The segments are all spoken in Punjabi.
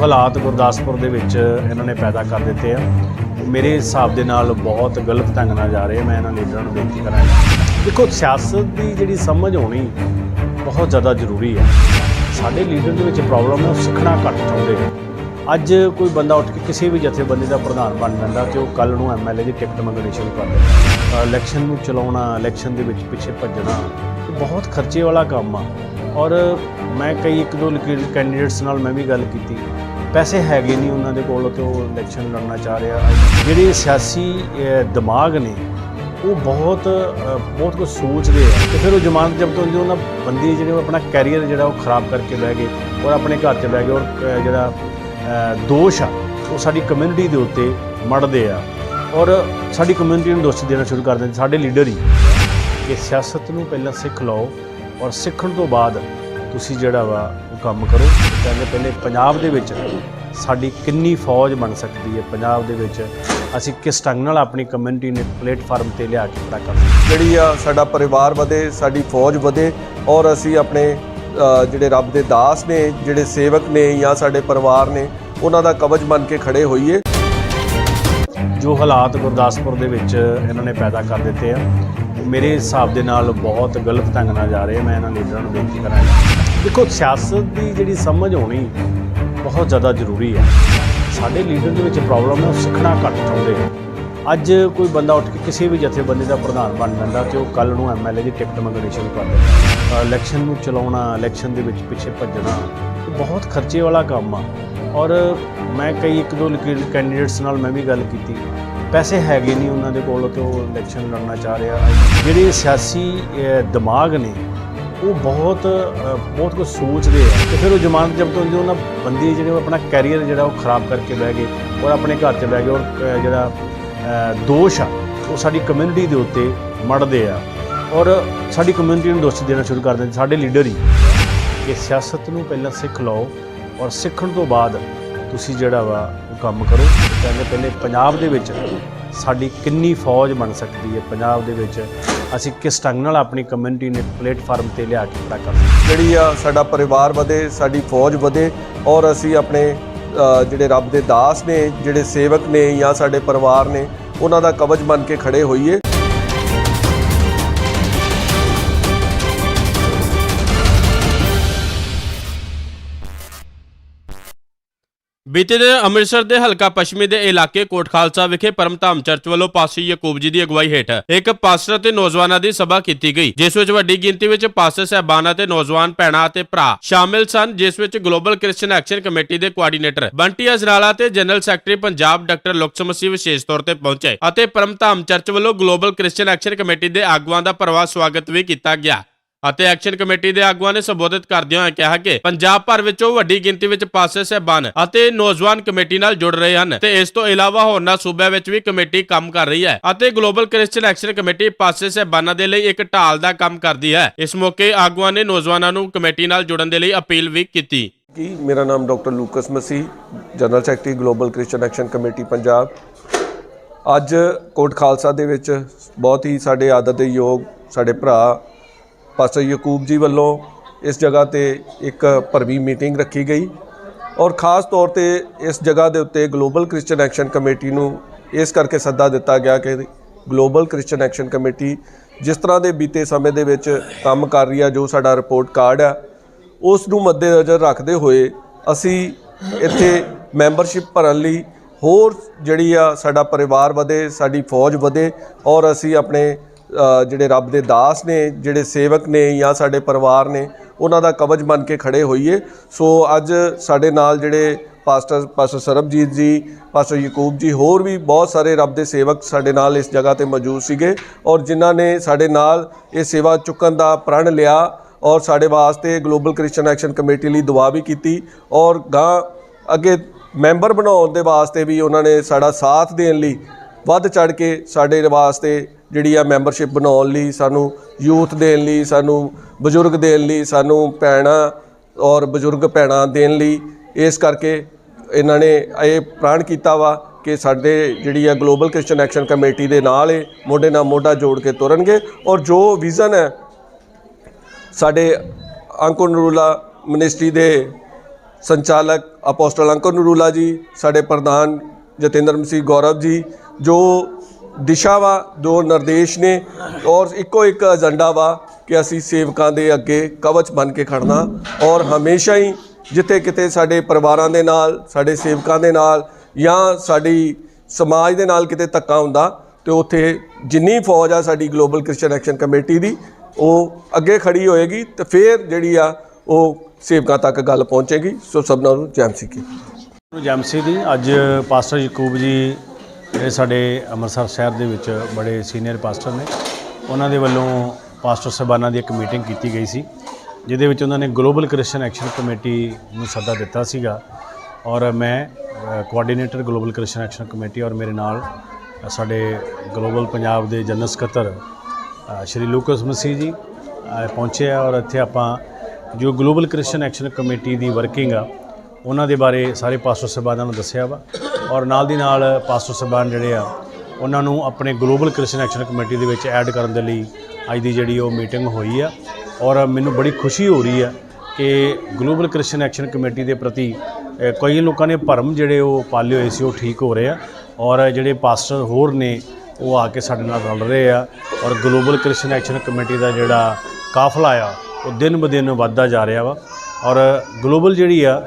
ਹਾਲਾਤ ਗੁਰਦਾਸਪੁਰ ਦੇ ਵਿੱਚ ਇਹਨਾਂ ਨੇ ਪੈਦਾ ਕਰ ਦਿੱਤੇ ਆ। ਮੇਰੇ ਹਿਸਾਬ ਦੇ ਨਾਲ ਬਹੁਤ ਗਲਤ ਢੰਗ ਨਾਲ ਜਾ ਰਹੇ ਮੈਂ ਇਹਨਾਂ ਲੀਡਰਾਂ ਨੂੰ ਬੇਨਤੀ ਕਰਾਂਗਾ ਦੇਖੋ, ਸਿਆਸਤ ਦੀ ਜਿਹੜੀ ਸਮਝ ਹੋਣੀ ਬਹੁਤ ਜ਼ਿਆਦਾ ਜ਼ਰੂਰੀ ਹੈ ਸਾਡੇ ਲੀਡਰ ਦੇ ਵਿੱਚ ਪ੍ਰੋਬਲਮ ਹੈ ਉਹ ਸਿੱਖਣਾ ਘੱਟ ਚਾਹੁੰਦੇ ਆ ਅੱਜ ਕੋਈ ਬੰਦਾ ਉੱਠ ਕੇ ਕਿਸੇ ਵੀ ਜਥੇਬੰਦੀ ਦਾ ਪ੍ਰਧਾਨ ਬਣ ਜਾਂਦਾ ਤੇ ਉਹ ਕੱਲ ਨੂੰ ਐਮਐਲਏ ਦੀ ਟਿਕਟ ਮੰਗਣੀ ਸ਼ੁਰੂ ਕਰ ਦਿੰਦਾ। ਇਲੈਕਸ਼ਨ ਨੂੰ ਚਲਾਉਣਾ ਇਲੈਕਸ਼ਨ ਦੇ ਵਿੱਚ ਪਿੱਛੇ ਭੱਜਣਾ ਬਹੁਤ ਖਰਚੇ ਵਾਲਾ ਕੰਮ ਆ। ਔਰ ਮੈਂ ਕਈ ਇੱਕ ਦੋ ਕੈਂਡੀਡੇਟਸ ਨਾਲ ਮੈਂ ਵੀ ਗੱਲ ਕੀਤੀ। ਪੈਸੇ ਹੈਗੇ ਨਹੀਂ ਉਹਨਾਂ ਦੇ ਕੋਲ ਤੇ ਉਹ ਇਲੈਕਸ਼ਨ ਲੜਨਾ ਚਾਹ ਰਿਹਾ। ਜਿਹੜੇ ਸਿਆਸੀ ਦਿਮਾਗ ਨੇ, ਉਹ ਬਹੁਤ ਬਹੁਤ ਕੁਝ ਸੋਚਦੇ ਆ। ਤੇ ਫਿਰ ਉਹ ਜ਼ਮਾਨਤ ਜ਼ਬਤ ਹੁੰਦੀ ਉਹਨਾਂ ਬੰਦੇ ਜਿਹੜੇ ਉਹ ਆਪਣਾ ਕੈਰੀਅਰ ਜਿਹੜਾ ਉਹ ਖਰਾਬ ਕਰਕੇ ਬਹਿ ਗਏ ਔਰ ਆਪਣੇ ਘਰ 'ਚ ਬਹਿ ਗਏ ਔਰ ਜਿਹੜਾ ਦੋਸ਼ ਆ, ਉਹ ਸਾਡੀ ਕਮਿਊਨਿਟੀ ਦੇ ਉੱਤੇ ਮੜਦੇ ਆ। ਔਰ ਸਾਡੀ ਕਮਿਊਨਿਟੀ ਨੂੰ ਦੋਸ਼ ਦੇਣਾ ਸ਼ੁਰੂ ਕਰ ਦਿੰਦੇ। ਸਾਡੇ ਲੀਡਰ ਹੀ ਕਿ ਸਿਆਸਤ ਨੂੰ ਪਹਿਲਾਂ ਸਿੱਖ ਲਓ ਔਰ ਸਿੱਖਣ ਤੋਂ ਬਾਅਦ ਤੁਸੀਂ ਜਿਹੜਾ ਵਾ ਉਹ ਕੰਮ ਕਰੋ। ਕਹਿੰਦੇ ਪਹਿਲੇ ਪੰਜਾਬ ਦੇ ਵਿੱਚ ਸਾਡੀ ਕਿੰਨੀ ਫੌਜ ਬਣ ਸਕਦੀ ਹੈ ਪੰਜਾਬ ਦੇ ਵਿੱਚ। ਅਸੀਂ ਕਿਸ ਢੰਗ ਨਾਲ ਆਪਣੀ ਕਮਿਊਨਿਟੀ ਨੇ ਪਲੇਟਫਾਰਮ ਤੇ ਲਿਆ ਕੇ ਖੜਾ ਕਰ ਜਿਹੜੀ ਆ ਸਾਡਾ ਪਰਿਵਾਰ ਵਧੇ ਸਾਡੀ ਫੌਜ ਵਧੇ ਔਰ ਅਸੀਂ ਆਪਣੇ ਜਿਹੜੇ ਰੱਬ ਦੇ ਦਾਸ ਨੇ ਜਿਹੜੇ ਸੇਵਕ ਨੇ ਜਾਂ ਸਾਡੇ ਪਰਿਵਾਰ ਨੇ ਉਹਨਾਂ ਦਾ ਕਵਚ ਬਣ ਕੇ ਖੜੇ ਹੋਈਏ। ਜੋ ਹਾਲਾਤ ਗੁਰਦਾਸਪੁਰ ਦੇ ਵਿੱਚ ਇਹਨਾਂ ਨੇ ਪੈਦਾ ਕਰ ਦਿੱਤੇ ਆ ਮੇਰੇ ਹਿਸਾਬ ਦੇ ਨਾਲ ਬਹੁਤ ਗਲਤ ਢੰਗ ਨਾਲ ਜਾ ਰਹੇ। ਮੈਂ ਇਹਨਾਂ ਲੀਡਰਾਂ ਨੂੰ ਬੇਨਤੀ ਕਰਾਂਗਾ। ਦੇਖੋ, ਸਿਆਸਤ ਦੀ ਜਿਹੜੀ ਸਮਝ ਹੋਣੀ ਬਹੁਤ ਜ਼ਿਆਦਾ ਜ਼ਰੂਰੀ ਹੈ। ਸਾਡੇ ਲੀਡਰ ਦੇ ਵਿੱਚ ਪ੍ਰੋਬਲਮ ਹੈ ਉਹ ਸਿੱਖਣਾ ਘੱਟ ਚਾਹੁੰਦੇ ਨੇ। ਅੱਜ ਕੋਈ ਬੰਦਾ ਉੱਠ ਕੇ ਕਿਸੇ ਵੀ ਜਥੇਬੰਦੀ ਦਾ ਪ੍ਰਧਾਨ ਬਣ ਜਾਂਦਾ ਤੇ ਉਹ ਕੱਲ ਨੂੰ ਐਮਐਲਏ ਦੀ ਟਿਕਟ ਮੰਗਣੀ ਸ਼ੁਰੂ ਕਰ ਦਿੰਦਾ। ਇਲੈਕਸ਼ਨ ਨੂੰ ਚਲਾਉਣਾ ਇਲੈਕਸ਼ਨ ਦੇ ਵਿੱਚ ਪਿੱਛੇ ਭੱਜਣਾ ਬਹੁਤ ਖਰਚੇ ਵਾਲਾ ਕੰਮ ਆ। ਔਰ ਮੈਂ ਕਈ ਇੱਕ ਦੋ ਕੈਂਡੀਡੇਟਸ ਨਾਲ ਮੈਂ ਵੀ ਗੱਲ ਕੀਤੀ। ਪੈਸੇ ਹੈਗੇ ਨਹੀਂ ਉਹਨਾਂ ਦੇ ਕੋਲ ਤੇ ਉਹ ਇਲੈਕਸ਼ਨ ਲੜਨਾ ਚਾਹ ਰਿਹਾ। ਜਿਹੜੇ ਸਿਆਸੀ ਦਿਮਾਗ ਨੇ ਉਹ ਬਹੁਤ ਬਹੁਤ ਕੁਝ ਸੋਚਦੇ ਆ। ਤੇ ਫਿਰ ਉਹ ਜ਼ਮਾਨਤ ਜ਼ਬਤ ਹੁੰਦੀ ਉਹਨਾਂ ਬੰਦੇ ਜਿਹੜੇ ਉਹ ਆਪਣਾ ਕੈਰੀਅਰ ਜਿਹੜਾ ਉਹ ਖਰਾਬ ਕਰਕੇ ਬਹਿ ਗਏ ਔਰ ਆਪਣੇ ਘਰ 'ਚ ਬਹਿ ਗਏ ਔਰ ਜਿਹੜਾ ਦੋਸ਼ ਆ, ਉਹ ਸਾਡੀ ਕਮਿਊਨਿਟੀ ਦੇ ਉੱਤੇ ਮੜਦੇ ਆ। ਔਰ ਸਾਡੀ ਕਮਿਊਨਿਟੀ ਨੂੰ ਦੋਸ਼ ਦੇਣਾ ਸ਼ੁਰੂ ਕਰ ਦਿੰਦੇ ਸਾਡੇ ਲੀਡਰ ਹੀ। ਕਿ ਸਿਆਸਤ ਨੂੰ ਪਹਿਲਾਂ ਸਿੱਖ ਲਓ ਔਰ ਸਿੱਖਣ ਤੋਂ ਬਾਅਦ ਤੁਸੀਂ ਜਿਹੜਾ ਵਾ ਉਹ ਕੰਮ ਕਰੋ। ਕਹਿੰਦੇ ਪਹਿਲੇ ਪੰਜਾਬ ਦੇ ਵਿੱਚ ਸਾਡੀ ਕਿੰਨੀ ਫੌਜ ਬਣ ਸਕਦੀ ਹੈ। ਪੰਜਾਬ ਦੇ ਵਿੱਚ ਅਸੀਂ ਕਿਸ ਢੰਗ ਨਾਲ ਆਪਣੀ ਕਮਿਊਨਿਟੀ ਨੇ ਪਲੇਟਫਾਰਮ ਤੇ ਲਿਆ ਕੇ ਖੜਾ ਕਰ ਜਿਹੜੀ ਆ ਸਾਡਾ ਪਰਿਵਾਰ ਵਧੇ, ਸਾਡੀ ਫੌਜ ਵਧੇ ਔਰ ਅਸੀਂ ਆਪਣੇ ਜਿਹੜੇ ਰੱਬ ਦੇ ਦਾਸ ਨੇ, ਜਿਹੜੇ ਸੇਵਕ ਨੇ ਜਾਂ ਸਾਡੇ ਪਰਿਵਾਰ ਨੇ, ਉਹਨਾਂ ਦਾ ਕਵਚ ਬਣ ਕੇ ਖੜੇ ਹੋਈਏ। ਬੀਤੇ ਦਿਨ ਅੰਮ੍ਰਿਤਸਰ ਦੇ ਹਲਕਾ ਪੱਛਮੀ ਦੇ ਇਲਾਕੇ ਕੋਟ ਖਾਲਸਾ ਵਿਖੇ ਪਰਮਧਾਮ ਚਰਚ ਵੱਲੋਂ ਪਾਸੀ ਯਾਕੂਬ ਜੀ ਦੀ ਅਗਵਾਈ ਹੇਠ ਇੱਕ ਪਾਸਟਰ ਅਤੇ ਨੌਜਵਾਨਾਂ ਦੀ ਸਭਾ ਕੀਤੀ ਗਈ, ਜਿਸ ਵਿੱਚ ਵੱਡੀ ਗਿਣਤੀ ਵਿੱਚ ਪਾਸਟਰ, ਸਹਿਬਾਨ ਅਤੇ ਨੌਜਵਾਨ ਭੈਣਾਂ ਅਤੇ ਭਰਾ ਸ਼ਾਮਿਲ ਸਨ, ਜਿਸ ਵਿੱਚ ਗਲੋਬਲ ਕ੍ਰਿਸਚੀਅਨ ਐਕਸ਼ਨ ਕਮੇਟੀ ਦੇ ਕੋਆਰਡੀਨੇਟਰ ਬੰਟੀ ਅਜਨਾਲਾ ਤੇ general secretary Punjab doctor Lucas Masih ਵਿਸ਼ੇਸ਼ ਤੌਰ ਤੇ ਪਹੁੰਚੇ ਅਤੇ ਪਰਮਧਾਮ ਚਰਚ ਵੱਲੋਂ ਗਲੋਬਲ ਕ੍ਰਿਸਚੀਅਨ ਐਕਸ਼ਨ ਕਮੇਟੀ ਦੇ ਆਗੂਆਂ ਦਾ ਪ੍ਰਵਾਹ ਸਵਾਗਤ ਵੀ ਕੀਤਾ ਗਿਆ। ਅਤੇ ਐਕਸ਼ਨ ਕਮੇਟੀ ਦੇ ਆਗੂਆਂ ਨੇ ਸੰਬੋਧਿਤ ਕਰਦਿਆਂ ਹੋਇਆ ਕਿਹਾ ਕਿ ਪੰਜਾਬ ਭਰ ਵਿੱਚੋਂ ਵੱਡੀ ਗਿਣਤੀ ਵਿੱਚ ਪਾਸੇ ਸਹਿਬਾਨ ਅਤੇ ਨੌਜਵਾਨ ਕਮੇਟੀ ਨਾਲ ਜੁੜ ਰਹੇ ਹਨ ਤੇ ਇਸ ਤੋਂ ਇਲਾਵਾ ਹੋਰਨਾਂ ਸੂਬਿਆਂ ਵਿੱਚ ਵੀ ਕਮੇਟੀ ਕੰਮ ਕਰ ਰਹੀ ਹੈ ਅਤੇ ਗਲੋਬਲ ਕ੍ਰਿਸਚੀਅਨ ਐਕਸ਼ਨ ਕਮੇਟੀ ਪਾਸੇ ਸਹਿਬਾਨਾਂ ਦੇ ਲਈ ਇੱਕ ਢਾਲ ਦਾ ਕੰਮ ਕਰਦੀ ਹੈ। ਇਸ ਮੌਕੇ ਆਗੂਆਂ ਨੇ ਨੌਜਵਾਨਾਂ ਨੂੰ ਕਮੇਟੀ ਨਾਲ ਜੁੜਨ ਦੇ ਲਈ ਅਪੀਲ ਵੀ ਕੀਤੀ। ਕੀ ਮੇਰਾ ਨਾਮ doctor Lucas Masih general secretary, global Christian action committee, Punjab. ਅੱਜ ਕੋਟ ਖਾਲਸਾ ਦੇ ਵਿੱਚ ਬਹੁਤ ਹੀ ਸਾਡੇ ਆਦਰ ਦੇ ਯੋਗ ਸਾਡੇ ਭਰਾ ਪਾਸਟਰ ਯਕੂਬ ਜੀ ਵੱਲੋਂ ਇਸ ਜਗ੍ਹਾ ਤੇ ਇੱਕ ਭਰਵੀ ਮੀਟਿੰਗ ਰੱਖੀ ਗਈ ਔਰ ਖਾਸ ਤੌਰ ਤੇ ਇਸ ਜਗ੍ਹਾ ਦੇ ਉੱਤੇ ਗਲੋਬਲ ਕ੍ਰਿਸਚੀਅਨ ਐਕਸ਼ਨ ਕਮੇਟੀ ਨੂੰ ਇਸ ਕਰਕੇ ਸੱਦਾ ਦਿੱਤਾ ਗਿਆ ਕਿ ਗਲੋਬਲ ਕ੍ਰਿਸਚੀਅਨ ਐਕਸ਼ਨ ਕਮੇਟੀ ਜਿਸ ਤਰ੍ਹਾਂ ਦੇ ਬੀਤੇ ਸਮੇਂ ਦੇ ਵਿੱਚ ਕੰਮ ਕਰ ਰਹੀ ਆ, ਜੋ ਸਾਡਾ ਰਿਪੋਰਟ ਕਾਰਡ ਆ, ਉਸ ਨੂੰ ਮੱਦੇਨਜ਼ਰ ਰੱਖਦੇ ਹੋਏ ਅਸੀਂ ਇੱਥੇ ਮੈਂਬਰਸ਼ਿਪ ਭਰਨ ਲਈ ਹੋਰ ਜਿਹੜੀ ਆ ਸਾਡਾ ਪਰਿਵਾਰ ਵਧੇ, ਸਾਡੀ ਫੌਜ ਵਧੇ ਔਰ ਅਸੀਂ ਆਪਣੇ ਜਿਹੜੇ ਰੱਬ ਦੇ ਦਾਸ ਨੇ, ਜਿਹੜੇ ਸੇਵਕ ਨੇ ਜਾਂ ਸਾਡੇ ਪਰਿਵਾਰ ਨੇ, ਉਹਨਾਂ ਦਾ ਕਵਚ ਬਣ ਕੇ ਖੜੇ ਹੋਈਏ। ਸੋ ਅੱਜ ਸਾਡੇ ਨਾਲ ਜਿਹੜੇ ਪਾਸਟਰ ਪਾਸਟਰ ਸਰਬਜੀਤ ਜੀ, ਪਾਸਟਰ ਯਕੂਬ ਜੀ, ਹੋਰ ਵੀ ਬਹੁਤ ਸਾਰੇ ਰੱਬ ਦੇ ਸੇਵਕ ਸਾਡੇ ਨਾਲ ਇਸ ਜਗ੍ਹਾ ਤੇ ਮੌਜੂਦ ਸੀਗੇ ਔਰ ਜਿਨ੍ਹਾਂ ਨੇ ਸਾਡੇ ਨਾਲ ਇਹ ਸੇਵਾ ਚੁੱਕਣ ਦਾ ਪ੍ਰਣ ਲਿਆ ਔਰ ਸਾਡੇ ਵਾਸਤੇ ਗਲੋਬਲ ਕ੍ਰਿਸਚੀਅਨ ਐਕਸ਼ਨ ਕਮੇਟੀ ਲਈ ਦੁਆ ਵੀ ਕੀਤੀ ਔਰ ਗਾਂ ਅੱਗੇ ਮੈਂਬਰ ਬਣਾਉਣ ਦੇ ਵਾਸਤੇ ਵੀ ਉਹਨਾਂ ਨੇ ਸਾਡਾ ਸਾਥ ਦੇਣ ਲਈ ਵੱਧ ਚੜ ਕੇ ਸਾਡੇ ਵਾਸਤੇ ਜਿਹੜੀ ਆ ਮੈਂਬਰਸ਼ਿਪ ਬਣਾਉਣ ਲਈ, ਸਾਨੂੰ ਯੂਥ ਦੇਣ ਲਈ, ਸਾਨੂੰ ਬਜ਼ੁਰਗ ਦੇਣ ਲਈ, ਸਾਨੂੰ ਭੈਣਾਂ ਔਰ ਬਜ਼ੁਰਗ ਭੈਣਾਂ ਦੇਣ ਲਈ, ਇਸ ਕਰਕੇ ਇਹਨਾਂ ਨੇ ਇਹ ਪ੍ਰਾਣ ਕੀਤਾ ਵਾ ਕਿ ਸਾਡੇ ਜਿਹੜੀ ਆ ਗਲੋਬਲ ਕ੍ਰਿਸਚੀਅਨ ਐਕਸ਼ਨ ਕਮੇਟੀ ਦੇ ਨਾਲ ਇਹ ਮੋਢੇ ਨਾਲ ਮੋਢਾ ਜੋੜ ਕੇ ਤੁਰਨਗੇ ਔਰ ਜੋ ਵਿਜ਼ਨ ਹੈ ਸਾਡੇ ਅੰਕੁਰ ਨਰੂਲਾ ਮਿਨਿਸਟਰੀ ਦੇ ਸੰਚਾਲਕ ਅਪੋਸਟਲ ਅੰਕਰ ਨਰੂਲਾ ਜੀ, ਸਾਡੇ ਪ੍ਰਧਾਨ ਜਤਿੰਦਰ ਮਸੀਹ ਗੌਰਵ ਜੀ, ਜੋ ਦਿਸ਼ਾ ਵਾ ਜੋ ਨਿਰਦੇਸ਼ ਨੇ ਔਰ ਇੱਕੋ ਇੱਕ ਏਜੰਡਾ ਵਾ ਕਿ ਅਸੀਂ ਸੇਵਕਾਂ ਦੇ ਅੱਗੇ ਕਵਚ ਬਣ ਕੇ ਖੜਨਾ ਔਰ ਹਮੇਸ਼ਾ ਹੀ ਜਿੱਥੇ ਕਿਤੇ ਸਾਡੇ ਪਰਿਵਾਰਾਂ ਦੇ ਨਾਲ, ਸਾਡੇ ਸੇਵਕਾਂ ਦੇ ਨਾਲ ਜਾਂ ਸਾਡੀ ਸਮਾਜ ਦੇ ਨਾਲ ਕਿਤੇ ਧੱਕਾ ਹੁੰਦਾ, ਤੇ ਉੱਥੇ ਜਿੰਨੀ ਫੌਜ ਆ ਸਾਡੀ ਗਲੋਬਲ ਕ੍ਰਿਸਚੀਅਨ ਐਕਸ਼ਨ ਕਮੇਟੀ ਦੀ, ਉਹ ਅੱਗੇ ਖੜੀ ਹੋਏਗੀ ਤੇ ਫਿਰ ਜਿਹੜੀ ਆ ਉਹ ਸੇਵਕਾਂ ਤੱਕ ਗੱਲ ਪਹੁੰਚੇਗੀ। ਸੋ ਸਭਨਾਂ ਨੂੰ ਜੈ ਮਸੀਹ ਕੀ। ਜੈਮਸੀ ਦੀ ਅੱਜ ਪਾਸਟਰ ਯਕੂਬ ਜੀ ਜਿਹੜੇ ਸਾਡੇ ਅੰਮ੍ਰਿਤਸਰ ਸ਼ਹਿਰ ਦੇ ਵਿੱਚ ਬੜੇ ਸੀਨੀਅਰ ਪਾਸਟਰ ਨੇ। ਉਹਨਾਂ ਦੇ ਵੱਲੋਂ ਪਾਸਟਰ ਸਾਹਿਬਾਨਾਂ ਦੀ ਇੱਕ ਮੀਟਿੰਗ ਕੀਤੀ ਗਈ ਸੀ, ਜਿਹਦੇ ਵਿੱਚ ਉਹਨਾਂ ਨੇ ਗਲੋਬਲ ਕ੍ਰਿਸਚੀਅਨ ਐਕਸ਼ਨ ਕਮੇਟੀ ਨੂੰ ਸੱਦਾ ਦਿੱਤਾ ਸੀਗਾ ਔਰ ਮੈਂ coordinator global Christian action committee ਔਰ ਮੇਰੇ ਨਾਲ ਸਾਡੇ ਗਲੋਬਲ ਪੰਜਾਬ ਦੇ ਜਨਰਲ ਸਕੱਤਰ ਸ਼੍ਰੀ ਲੂਕਸ ਮਸੀਹ ਜੀ ਪਹੁੰਚੇ ਆ ਔਰ ਇੱਥੇ ਆਪਾਂ ਜੋ ਗਲੋਬਲ ਕ੍ਰਿਸਚੀਅਨ ਐਕਸ਼ਨ ਕਮੇਟੀ ਦੀ ਵਰਕਿੰਗ ਆ, ਉਹਨਾਂ ਦੇ ਬਾਰੇ ਸਾਰੇ ਪਾਸਟਰ ਸਾਹਿਬਾਨਾਂ ਨੂੰ ਦੱਸਿਆ ਵਾ। ਔਰ ਨਾਲ ਦੀ ਨਾਲ ਪਾਸਟਰ ਸਾਹਿਬਾਨ ਜਿਹੜੇ ਆ, ਉਹਨਾਂ ਨੂੰ ਆਪਣੇ ਗਲੋਬਲ ਕ੍ਰਿਸਚੀਅਨ ਐਕਸ਼ਨ ਕਮੇਟੀ ਦੇ ਵਿੱਚ ਐਡ ਕਰਨ ਦੇ ਲਈ ਅੱਜ ਦੀ ਜਿਹੜੀ ਉਹ ਮੀਟਿੰਗ ਹੋਈ ਆ। ਔਰ ਮੈਨੂੰ ਬੜੀ ਖੁਸ਼ੀ ਹੋ ਰਹੀ ਆ ਕਿ ਗਲੋਬਲ ਕ੍ਰਿਸਚੀਅਨ ਐਕਸ਼ਨ ਕਮੇਟੀ ਦੇ ਪ੍ਰਤੀ ਕਈ ਲੋਕਾਂ ਨੇ ਭਰਮ ਜਿਹੜੇ ਉਹ ਪਾਲੇ ਹੋਏ ਸੀ, ਉਹ ਠੀਕ ਹੋ ਰਹੇ ਆ। ਔਰ ਜਿਹੜੇ ਪਾਸਟਰ ਹੋਰ ਨੇ, ਉਹ ਆ ਕੇ ਸਾਡੇ ਨਾਲ ਰਲ ਰਹੇ ਆ। ਔਰ ਗਲੋਬਲ ਕ੍ਰਿਸਚੀਅਨ ਐਕਸ਼ਨ ਕਮੇਟੀ ਦਾ ਜਿਹੜਾ ਕਾਫਲਾ ਆ, ਉਹ ਦਿਨ ਬ ਦਿਨ ਵੱਧਦਾ ਜਾ ਰਿਹਾ ਵਾ। ਔਰ ਗਲੋਬਲ ਜਿਹੜੀ ਆ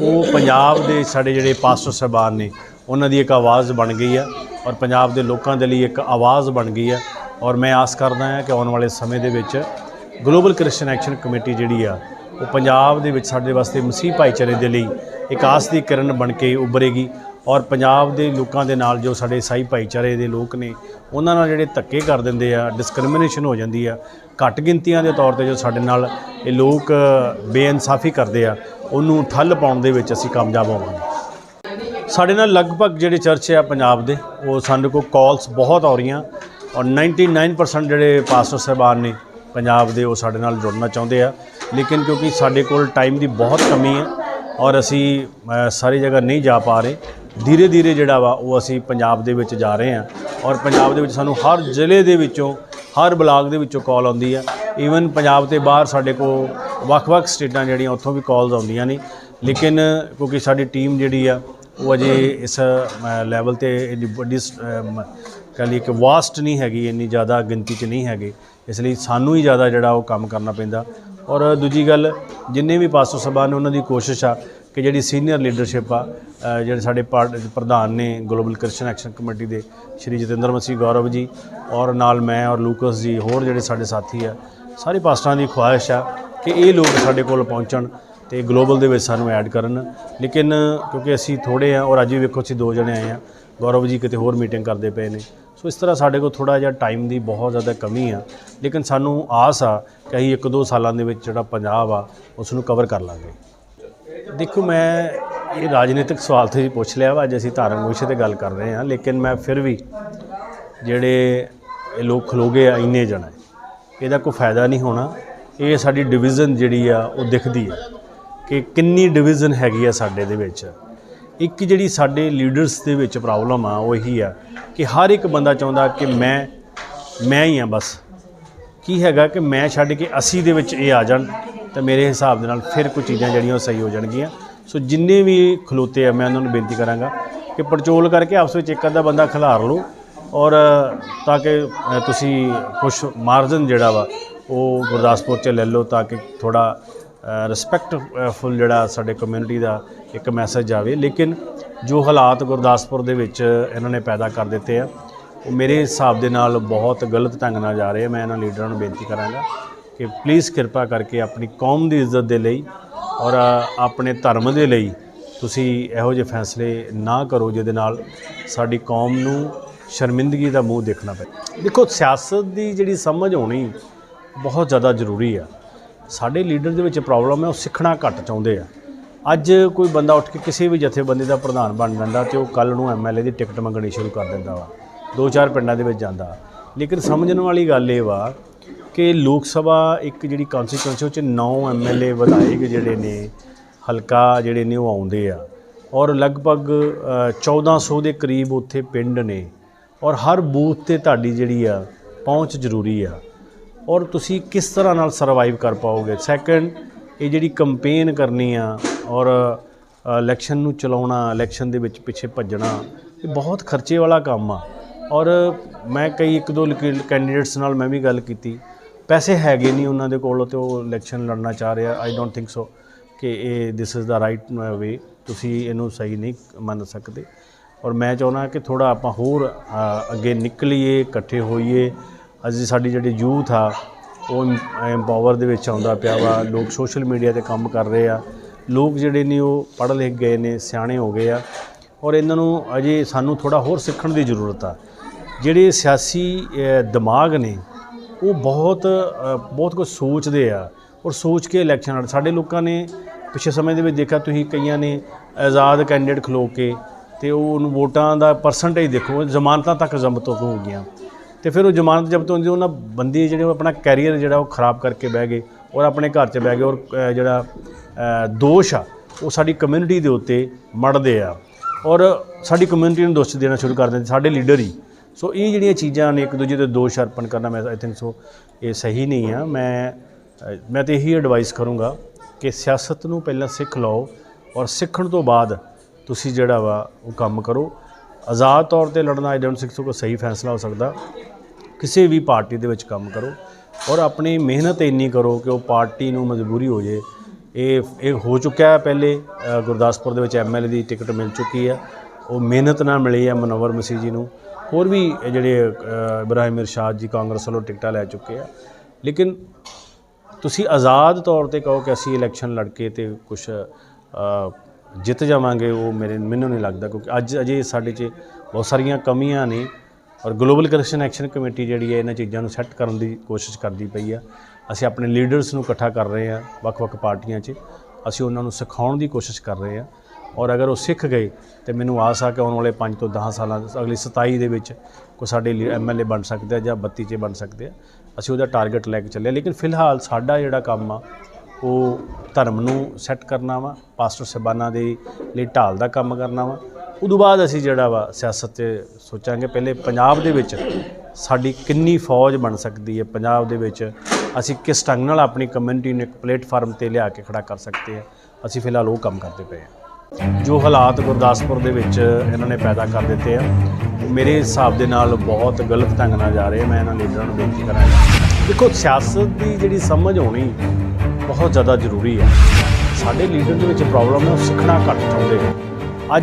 ਉਹ ਪੰਜਾਬ ਦੇ ਸਾਡੇ ਜਿਹੜੇ ਪਾਸਟਰ ਸਾਹਿਬਾਨ ਨੇ, ਉਹਨਾਂ ਦੀ ਇੱਕ ਆਵਾਜ਼ ਬਣ ਗਈ ਆ ਔਰ ਪੰਜਾਬ ਦੇ ਲੋਕਾਂ ਦੇ ਲਈ ਇੱਕ ਆਵਾਜ਼ ਬਣ ਗਈ ਆ ਔਰ ਮੈਂ ਆਸ ਕਰਦਾ ਹਾਂ ਕਿ ਆਉਣ ਵਾਲੇ ਸਮੇਂ ਦੇ ਵਿੱਚ ਗਲੋਬਲ ਕ੍ਰਿਸਚੀਅਨ ਐਕਸ਼ਨ ਕਮੇਟੀ ਜਿਹੜੀ ਆ, ਉਹ ਪੰਜਾਬ ਦੇ ਵਿੱਚ ਸਾਡੇ ਵਾਸਤੇ ਮਸੀਹ ਭਾਈਚਾਰੇ ਦੇ ਲਈ ਇੱਕ ਆਸ ਦੀ ਕਿਰਨ ਬਣ ਕੇ ਉੱਭਰੇਗੀ ਔਰ ਪੰਜਾਬ ਦੇ ਲੋਕਾਂ ਦੇ ਨਾਲ ਜੋ ਸਾਡੇ ਸਾਈ ਭਾਈਚਾਰੇ ਦੇ ਲੋਕ ਨੇ, ਉਹਨਾਂ ਨਾਲ ਜਿਹੜੇ ਧੱਕੇ ਕਰ ਦਿੰਦੇ ਆ ਡਿਸਕ੍ਰਿਮੀਨੇਸ਼ਨ ਹੋ ਜਾਂਦੀ ਆ, ਘੱਟ ਗਿਣਤੀਆਂ ਦੇ ਤੌਰ ਤੇ ਜੋ ਸਾਡੇ ਨਾਲ ਇਹ ਲੋਕ ਬੇਇਨਸਾਫੀ ਕਰਦੇ ਆ, ਉਹਨੂੰ ਠੱਲ ਪਾਉਣ ਦੇ ਵਿੱਚ ਅਸੀਂ ਕਾਮਯਾਬ ਹੋਵਾਂਗੇ। ਸਾਡੇ ਨਾਲ ਲਗਭਗ ਜਿਹੜੇ ਚਰਚ ਆ ਪੰਜਾਬ ਦੇ, ਉਹ ਸਾਡੇ ਕੋਲ ਕਾਲਸ ਬਹੁਤ ਆ ਰਹੀਆਂ ਔਰ 99% ਜਿਹੜੇ ਪਾਸਟਰ ਸਾਹਿਬਾਨ ਨੇ ਪੰਜਾਬ ਦੇ ਉਹ ਸਾਡੇ ਨਾਲ ਜੁੜਨਾ ਚਾਹੁੰਦੇ ਆ। ਲੇਕਿਨ ਕਿਉਂਕਿ ਸਾਡੇ ਕੋਲ ਟਾਈਮ ਦੀ ਬਹੁਤ ਕਮੀ ਹੈ ਔਰ ਅਸੀਂ ਸਾਰੀ ਜਗ੍ਹਾ ਨਹੀਂ ਜਾ ਪਾ ਰਹੇ ਧੀਰੇ ਧੀਰੇ ਜਿਹੜਾ ਵਾ ਉਹ ਅਸੀਂ ਪੰਜਾਬ ਦੇ ਵਿੱਚ ਜਾ ਰਹੇ ਹਾਂ ਔਰ ਪੰਜਾਬ ਦੇ ਵਿੱਚ ਸਾਨੂੰ ਹਰ ਜ਼ਿਲ੍ਹੇ ਦੇ ਵਿੱਚੋਂ ਹਰ ਬਲਾਕ ਦੇ ਵਿੱਚੋਂ ਕਾਲ ਆਉਂਦੀ ਆ। ਈਵਨ ਪੰਜਾਬ ਤੇ ਬਾਹਰ ਸਾਡੇ ਕੋਲ ਵੱਖ-ਵੱਖ ਸਟੇਟਾਂ ਜਿਹੜੀਆਂ ਉੱਥੋਂ ਵੀ ਕਾਲਸ ਆਉਂਦੀਆਂ ਨੇ। ਲੇਕਿਨ ਕਿਉਂਕਿ ਸਾਡੀ ਟੀਮ ਜਿਹੜੀ ਆ ਉਹ ਅਜੇ ਇਸ ਲੈਵਲ ਤੇ ਇੰਨੀ ਵੱਡੀ ਸ- ਅ, ਕਹਿ ਲਈਏ ਕਿ ਵਾਸਟ ਨਹੀਂ ਹੈਗੀ ਇੰਨੀ ਜ਼ਿਆਦਾ ਗਿਣਤੀ 'ਚ ਨਹੀਂ ਹੈਗੇ। ਇਸ ਲਈ ਸਾਨੂੰ ਹੀ ਜ਼ਿਆਦਾ ਜਿਹੜਾ ਉਹ ਕੰਮ ਕਰਨਾ ਪੈਂਦਾ। ਔਰ ਦੂਜੀ ਗੱਲ ਜਿੰਨੇ ਵੀ ਪਾਸਟਰ ਸਭਾ ਨੇ ਉਹਨਾਂ ਦੀ ਕੋਸ਼ਿਸ਼ ਆ ਕਿ ਜਿਹੜੀ ਸੀਨੀਅਰ ਲੀਡਰਸ਼ਿਪ ਆ ਜਿਹੜੇ ਸਾਡੇ ਪਾਰਟ- ਪ੍ਰਧਾਨ ਨੇ ਗਲੋਬਲ ਕ੍ਰਿਸਚੀਅਨ ਐਕਸ਼ਨ ਕਮੇਟੀ ਦੇ ਸ਼੍ਰੀ ਜਤਿੰਦਰ ਮਸੀਹ ਗੌਰਵ ਜੀ ਔਰ ਨਾਲ ਮੈਂ ਔਰ ਲੂਕਸ ਜੀ, ਹੋਰ ਜਿਹੜੇ ਸਾਡੇ ਸਾਥੀ ਆ, ਸਾਰੇ ਪਾਸਟਰਾਂ ਦੀ ਖੁਆਇਸ਼ ਆ ਕਿ ਇਹ ਲੋਕ ਸਾਡੇ ਕੋਲ ਪਹੁੰਚਣ ਤੇ ਗਲੋਬਲ ਦੇ ਵਿੱਚ ਸਾਨੂੰ ਐਡ ਕਰਨ। ਲੇਕਿਨ ਕਿਉਂਕਿ ਅਸੀਂ ਥੋੜੇ ਆ ਔਰ ਅੱਜ ਵੀ ਵੇਖੋ ਅਸੀਂ ਦੋ ਜਣੇ ਆਏ ਆ, ਗੌਰਵ ਜੀ ਕਿਤੇ ਹੋਰ ਮੀਟਿੰਗ ਕਰਦੇ ਪਏ ਨੇ। ਸੋ ਇਸ ਤਰ੍ਹਾਂ ਸਾਡੇ ਕੋਲ ਥੋੜਾ ਜਿਹਾ ਟਾਈਮ ਦੀ ਬਹੁਤ ਜ਼ਿਆਦਾ ਕਮੀ ਆ। ਲੇਕਿਨ ਸਾਨੂੰ ਆਸ ਆ ਕਿ ਅਸੀਂ ਇੱਕ ਦੋ ਸਾਲਾਂ ਦੇ ਵਿੱਚ ਜਿਹੜਾ ਪੰਜਾਬ ਆ ਉਸ ਨੂੰ ਕਵਰ ਕਰ ਲਾਂਗੇ। ਦੇਖੋ, ਮੈਂ ਇਹ ਰਾਜਨੀਤਿਕ ਸਵਾਲ ਤੇ ਪੁੱਛ ਲਿਆ ਵਾ, ਅੱਜ ਅਸੀਂ ਧਾਰਮਿਕ ਵਿਸ਼ੇ ਤੇ ਗੱਲ ਕਰ ਰਹੇ ਹਾਂ, ਲੇਕਿਨ ਮੈਂ ਫਿਰ ਵੀ ਜਿਹੜੇ ਇਹ ਲੋਕ ਖਲੋਗੇ ਆ, ਇੰਨੇ ਜਣੇ, ਇਹਦਾ ਕੋਈ ਫਾਇਦਾ ਨਹੀਂ ਹੋਣਾ। ਇਹ ਸਾਡੀ ਡਿਵੀਜ਼ਨ ਜਿਹੜੀ ਆ, ਉਹ ਦਿਖਦੀ ਆ ਕਿ ਕਿੰਨੀ ਡਿਵੀਜ਼ਨ ਹੈਗੀ ਆ ਸਾਡੇ ਦੇ ਵਿੱਚ। ਇੱਕ ਜਿਹੜੀ ਸਾਡੇ ਲੀਡਰਸ ਦੇ ਵਿੱਚ ਪ੍ਰੋਬਲਮ ਆ, ਉਹ ਇਹੀ ਆ ਕਿ ਹਰ ਇੱਕ ਬੰਦਾ ਚਾਹੁੰਦਾ ਕਿ ਮੈਂ ਮੈਂ ਹੀ ਆ ਬਸ। ਕੀ ਹੈਗਾ ਕਿ ਮੈਂ ਛੱਡ ਕੇ ਅਸੀਂ ਦੇ ਵਿੱਚ ਇਹ ਆ ਜਾਣ ਤਾਂ ਮੇਰੇ ਹਿਸਾਬ ਦੇ ਨਾਲ ਫਿਰ ਕੁਝ ਚੀਜ਼ਾਂ ਜਿਹੜੀਆਂ ਉਹ ਸਹੀ ਹੋ ਜਾਣਗੀਆਂ। ਸੋ ਜਿੰਨੇ ਵੀ ਖਲੋਤੇ ਆ, ਮੈਂ ਉਹਨਾਂ ਨੂੰ ਬੇਨਤੀ ਕਰਾਂਗਾ ਕਿ ਪੜਚੋਲ ਕਰਕੇ ਆਪਸ ਵਿੱਚ ਇੱਕ ਅੱਧਾ ਬੰਦਾ ਖਿਲਾਰ ਲਓ ਔਰ ਤਾਂ ਕਿ ਤੁਸੀਂ ਕੁਝ ਮਾਰਜਨ ਜਿਹੜਾ ਵਾ, ਉਹ ਗੁਰਦਾਸਪੁਰ 'ਚ ਲੈ ਲਓ ਤਾਂ ਕਿ ਥੋੜਾ ਰਿਸਪੈਕਟਫੁਲ ਜਿਹੜਾ ਸਾਡੇ ਕਮਿਊਨਿਟੀ ਦਾ ਇੱਕ ਮੈਸੇਜ ਆਵੇ। ਲੇਕਿਨ ਜੋ ਹਾਲਾਤ ਗੁਰਦਾਸਪੁਰ ਦੇ ਵਿੱਚ ਇਹਨਾਂ ਨੇ ਪੈਦਾ ਕਰ ਦਿੱਤੇ ਆ, ਉਹ ਮੇਰੇ ਹਿਸਾਬ ਦੇ ਨਾਲ ਬਹੁਤ ਗਲਤ ਢੰਗ ਨਾਲ ਜਾ ਰਹੇ ਆ। ਮੈਂ ਇਹਨਾਂ ਲੀਡਰਾਂ ਨੂੰ ਬੇਨਤੀ ਕਰਾਂਗਾ ਕਿ ਪਲੀਜ਼ ਕਿਰਪਾ ਕਰਕੇ ਆਪਣੀ ਕੌਮ ਦੀ ਇੱਜ਼ਤ ਦੇ ਲਈ ਔਰ ਆਪਣੇ ਧਰਮ ਦੇ ਲਈ ਤੁਸੀਂ ਇਹੋ ਜਿਹੇ ਫੈਸਲੇ ਨਾ ਕਰੋ ਜਿਹਦੇ ਨਾਲ ਸਾਡੀ ਕੌਮ ਨੂੰ ਸ਼ਰਮਿੰਦਗੀ ਦਾ ਮੂੰਹ ਦੇਖਣਾ ਪਏ। ਦੇਖੋ, ਸਿਆਸਤ ਦੀ ਜਿਹੜੀ ਸਮਝ ਹੋਣੀ ਬਹੁਤ ਜ਼ਿਆਦਾ ਜ਼ਰੂਰੀ ਆ। ਸਾਡੇ ਲੀਡਰ ਦੇ ਵਿੱਚ ਪ੍ਰੋਬਲਮ ਹੈ, ਉਹ ਸਿੱਖਣਾ ਘੱਟ ਚਾਹੁੰਦੇ ਆ। ਅੱਜ ਕੋਈ ਬੰਦਾ ਉੱਠ ਕੇ ਕਿਸੇ ਵੀ ਜਥੇਬੰਦੀ ਦਾ ਪ੍ਰਧਾਨ ਬਣ ਜਾਂਦਾ ਤੇ ਉਹ ਕੱਲ ਨੂੰ ਐਮਐਲਏ ਦੀ ਟਿਕਟ ਮੰਗਣੀ ਸ਼ੁਰੂ ਕਰ ਦਿੰਦਾ ਵਾ, ਦੋ ਚਾਰ ਪਿੰਡਾਂ ਦੇ ਵਿੱਚ ਜਾਂਦਾ। ਲੇਕਿਨ ਸਮਝਣ ਵਾਲੀ ਗੱਲ ਇਹ ਵਾ ਕਿ ਲੋਕ ਸਭਾ ਇੱਕ ਜਿਹੜੀ ਕਨਸਟੀਟਿਊਂਸੀ ਉਹ ਚ 9 ਐਮਐਲਏ ਵਿਧਾਇਕ ਜਿਹੜੇ ਨੇ ਹਲਕਾ ਜਿਹੜੇ ਨੇ ਉਹ ਆਉਂਦੇ ਆ। ਔਰ ਲਗਭਗ ਅ, 1400 ਦੇ ਕਰੀਬ ਉੱਥੇ ਪਿੰਡ ਨੇ। ਔਰ ਹਰ ਬੂਥ ਤੇ ਤੁਹਾਡੀ ਜਿਹੜੀ ਆ ਪਹੁੰਚ ਜ਼ਰੂਰੀ ਆ। ਔਰ ਤੁਸੀਂ ਕਿਸ ਤਰ੍ਹਾਂ ਨਾਲ ਸਰਵਾਈਵ ਕਰ ਪਾਓਗੇ? ਸੈਕੰਡ ਇਹ ਜਿਹੜੀ ਕੰਪੇਨ ਕਰਨੀ ਆ ਔਰ ਇਲੈਕਸ਼ਨ ਨੂੰ ਚਲਾਉਣਾ ਇਲੈਕਸ਼ਨ ਦੇ ਵਿੱਚ ਪਿੱਛੇ ਭੱਜਣਾ ਇਹ ਬਹੁਤ ਖਰਚੇ ਵਾਲਾ ਕੰਮ ਆ। ਔਰ ਮੈਂ ਕਈ ਇੱਕ ਦੋ ਕੈਂਡੀਡੇਟਸ ਨਾਲ ਮੈਂ ਵੀ ਗੱਲ ਕੀਤੀ। ਪੈਸੇ ਹੈਗੇ ਨਹੀਂ ਉਹਨਾਂ ਦੇ ਕੋਲ ਤੇ ਉਹ ਇਲੈਕਸ਼ਨ ਲੜਨਾ ਚਾਹ ਰਿਹਾ। ਆਈ ਡੋਂਟ ਥਿੰਕ ਸੋ ਕਿ ਇਹ this is the right way ਤੁਸੀਂ ਇਹਨੂੰ ਸਹੀ ਨਹੀਂ ਮੰਨ ਸਕਦੇ। ਔਰ ਮੈਂ ਚਾਹੁੰਦਾ ਕਿ ਥੋੜਾ ਆਪਾਂ ਹੋਰ ਅੱਗੇ ਨਿਕਲੀਏ, ਇਕੱਠੇ ਹੋਈਏ। ਅੱਜ ਸਾਡੀ ਜਿਹੜੀ ਯੂਥ ਆ, ਉਹ ਐਮਪਾਵਰ ਦੇ ਵਿੱਚ ਆਉਂਦਾ ਪਿਆ ਵਾ। ਲੋਕ ਸੋਸ਼ਲ ਮੀਡੀਆ ਤੇ ਕੰਮ ਕਰ ਰਹੇ ਆ। ਲੋਕ ਜਿਹੜੇ ਨੇ ਉਹ ਪੜ੍ਹ ਲਿਖ ਗਏ ਨੇ, ਸਿਆਣੇ ਹੋ ਗਏ ਆ। ਔਰ ਇਹਨਾਂ ਨੂੰ ਅਜੇ ਸਾਨੂੰ ਥੋੜਾ ਹੋਰ ਸਿੱਖਣ ਦੀ ਜ਼ਰੂਰਤ ਆ। ਜਿਹੜੇ ਸਿਆਸੀ ਦਿਮਾਗ ਨੇ, ਉਹ ਬਹੁਤ ਬਹੁਤ ਕੁਝ ਸੋਚਦੇ ਆ ਔਰ ਸੋਚ ਕੇ ਇਲੈਕਸ਼ਨ ਲੜ, ਸਾਡੇ ਲੋਕਾਂ ਨੇ ਪਿਛਲੇ ਸਮੇਂ ਦੇ ਵਿੱਚ ਦੇਖਿਆ, ਤੁਸੀਂ ਕਈਆਂ ਨੇ ਆਜ਼ਾਦ ਕੈਂਡੀਡੇਟ ਖਲੋ ਕੇ ਤੇ ਉਹ ਉਹਨੂੰ ਵੋਟਾਂ ਦਾ ਪਰਸੈਂਟੇਜ ਦੇਖੋ ਜ਼ਮਾਨਤਾਂ ਤੱਕ ਜ਼ਬਤ ਹੋ ਗਈਆਂ। ਤੇ ਫਿਰ ਉਹ ਜ਼ਮਾਨਤ ਜ਼ਬਤ ਹੁੰਦੀ, ਉਹਨਾਂ ਬੰਦੇ ਜਿਹੜੇ, ਉਹ ਆਪਣਾ ਕੈਰੀਅਰ ਜਿਹੜਾ, ਉਹ ਖਰਾਬ ਕਰਕੇ ਬਹਿ ਗਏ ਔਰ ਆਪਣੇ ਘਰ 'ਚ ਬਹਿ ਗਏ ਔਰ ਜਿਹੜਾ ਦੋਸ਼ ਆ, ਉਹ ਸਾਡੀ ਕਮਿਊਨਿਟੀ ਦੇ ਉੱਤੇ ਮੜਦੇ ਆ। ਔਰ ਸਾਡੀ ਕਮਿਊਨਿਟੀ ਨੂੰ ਦੋਸ਼ ਦੇਣਾ ਸ਼ੁਰੂ ਕਰ ਦਿੰਦੇ, ਸਾਡੇ ਲੀਡਰ ਹੀ। ਸੋ ਇਹ ਜਿਹੜੀਆਂ ਚੀਜ਼ਾਂ ਨੇ ਇੱਕ ਦੂਜੇ ਤੇ ਦੋਸ਼ ਅਰਪਣ ਕਰਨਾ ਮੈਂ ਆਈ ਥਿੰਕ ਸੋ ਇਹ ਸਹੀ ਨਹੀਂ ਆ। ਮੈਂ ਮੈਂ ਤੇ ਇਹੀ ਐਡਵਾਈਸ ਕਰੂੰਗਾ ਕਿ ਸਿਆਸਤ ਨੂੰ ਪਹਿਲਾਂ ਸਿੱਖ ਲਓ ਔਰ ਸਿੱਖਣ ਤੋਂ ਬਾਅਦ ਤੁਸੀਂ ਜਿਹੜਾ ਵਾ ਉਹ ਕੰਮ ਕਰੋ। ਆਜ਼ਾਦ ਤੌਰ ਤੇ ਲੜਨਾ ਆਈ ਡੋਂਟ ਸਿੱਖ ਸੋ ਕੋਈ ਸਹੀ ਫੈਸਲਾ ਹੋ ਸਕਦਾ। ਕਿਸੇ ਵੀ ਪਾਰਟੀ ਦੇ ਵਿੱਚ ਕੰਮ ਕਰੋ ਔਰ ਆਪਣੀ ਮਿਹਨਤ ਇੰਨੀ ਕਰੋ ਕਿ ਉਹ ਪਾਰਟੀ ਨੂੰ ਮਜਬੂਰੀ ਹੋ ਜੇ। ਇਹ ਇਹ ਹੋ ਚੁੱਕਿਆ ਹੈ ਪਹਿਲੇ ਗੁਰਦਾਸਪੁਰ ਦੇ ਵਿੱਚ ਐਮਐਲਏ ਦੀ ਟਿਕਟ ਮਿਲ ਚੁੱਕੀ ਹੈ। ਉਹ ਮਿਹਨਤ ਨਾਲ ਮਿਲੀ ਹੈ ਮਨੋਵਰ ਮਸੀਹ ਜੀ ਨੂੰ। ਹੋਰ ਵੀ ਜਿਹੜੇ ਇਬਰਾਹਿਮ ਇਰਸ਼ਾਦ ਜੀ ਕਾਂਗਰਸ ਵੱਲੋਂ ਟਿਕਟਾਂ ਲੈ ਚੁੱਕੇ ਆ। ਲੇਕਿਨ ਤੁਸੀਂ ਆਜ਼ਾਦ ਤੌਰ ਤੇ ਕਹੋ ਕਿ ਅਸੀਂ ਇਲੈਕਸ਼ਨ ਲੜ ਕੇ ਤੇ ਕੁਝ ਜਿੱਤ ਜਾਵਾਂਗੇ, ਉਹ ਮੇਰੇ, ਮੈਨੂੰ ਨਹੀਂ ਲੱਗਦਾ ਕਿਉਂਕਿ ਅੱਜ ਅਜੇ ਸਾਡੇ 'ਚ ਬਹੁਤ ਸਾਰੀਆਂ ਕਮੀਆਂ ਨੇ ਔਰ ਗਲੋਬਲ ਕਰਪਸ਼ਨ ਐਕਸ਼ਨ ਕਮੇਟੀ ਜਿਹੜੀ ਹੈ, ਇਹਨਾਂ ਚੀਜ਼ਾਂ ਨੂੰ ਸੈੱਟ ਕਰਨ ਦੀ ਕੋਸ਼ਿਸ਼ ਕਰਦੀ ਪਈ ਆ। ਅਸੀਂ ਆਪਣੇ ਲੀਡਰਸ ਨੂੰ ਇਕੱਠਾ ਕਰ ਰਹੇ ਆ ਵੱਖ-ਵੱਖ ਪਾਰਟੀਆਂ 'ਚ। ਅਸੀਂ ਉਹਨਾਂ ਨੂੰ ਸਿਖਾਉਣ ਦੀ ਕੋਸ਼ਿਸ਼ ਕਰ ਰਹੇ ਆ। ਔਰ ਅਗਰ ਉਹ ਸਿੱਖ ਗਏ ਤੇ ਮੈਨੂੰ ਆਸ ਆ ਕਿ ਆਉਣ ਵਾਲੇ 5 ਤੋਂ 10 ਸਾਲਾਂ ਅਗਲੀ 27 ਦੇ ਵਿੱਚ ਕੋਈ ਸਾਡੇ ਐਮਐਲਏ ਬਣ ਸਕਦੇ ਆ ਜਾਂ 32 ਚ ਬਣ ਸਕਦੇ ਆ। ਅਸੀਂ ਉਹਦਾ ਟਾਰਗੇਟ ਲੈ ਕੇ ਚੱਲੇ ਲੇਕਿਨ ਫਿਲਹਾਲ ਸਾਡਾ ਜਿਹੜਾ ਕੰਮ ਆ, ਉਹ ਧਰਮ ਨੂੰ ਸੈੱਟ ਕਰਨਾ ਵਾ ਪਾਸਟਰ ਸਾਹਿਬਾਨਾਂ ਦੇ ਲਈ ਢਾਲ ਦਾ ਕੰਮ ਕਰਨਾ ਵਾ। ਉਦੋਂ ਬਾਅਦ ਅਸੀਂ ਜਿਹੜਾ ਵਾ ਸਿਆਸਤ 'ਤੇ ਸੋਚਾਂਗੇ, ਪਹਿਲੇ ਪੰਜਾਬ ਦੇ ਵਿੱਚ ਸਾਡੀ ਕਿੰਨੀ ਫੌਜ ਬਣ ਸਕਦੀ ਹੈ, ਪੰਜਾਬ ਦੇ ਵਿੱਚ ਅਸੀਂ ਕਿਸ ਢੰਗ ਨਾਲ ਆਪਣੀ ਕਮਿਊਨਿਟੀ ਨੂੰ ਇੱਕ ਪਲੇਟਫਾਰਮ ਤੇ ਲਿਆ ਕੇ ਖੜਾ ਕਰ ਸਕਦੇ ਹਾਂ ਅਸੀਂ ਫਿਲਹਾਲ ਉਹ ਕੰਮ ਕਰਦੇ ਪਏ ਹਾਂ ਜੋ ਹਾਲਾਤ ਗੁਰਦਾਸਪੁਰ ਦੇ ਵਿੱਚ ਇਹਨਾਂ ਨੇ ਪੈਦਾ ਕਰ ਦਿੱਤੇ ਆ, ਮੇਰੇ ਹਿਸਾਬ ਦੇ ਨਾਲ ਬਹੁਤ ਗਲਤ ਢੰਗ ਨਾਲ ਜਾ ਰਹੇ ਆ। ਮੈਂ ਇਹਨਾਂ ਲੀਡਰਾਂ ਨੂੰ ਬੇਨਤੀ ਕਰਾਂਗਾ ਦੇਖੋ, ਸਿਆਸਤ ਦੀ ਜਿਹੜੀ ਸਮਝ ਹੋਣੀ ਬਹੁਤ ਜ਼ਿਆਦਾ ਜ਼ਰੂਰੀ ਹੈ ਸਾਡੇ ਲੀਡਰ ਦੇ ਵਿੱਚ ਪ੍ਰੋਬਲਮ ਹੈ ਉਹ ਸਿੱਖਣਾ ਘੱਟ ਚਾਹੁੰਦੇ ਨੇ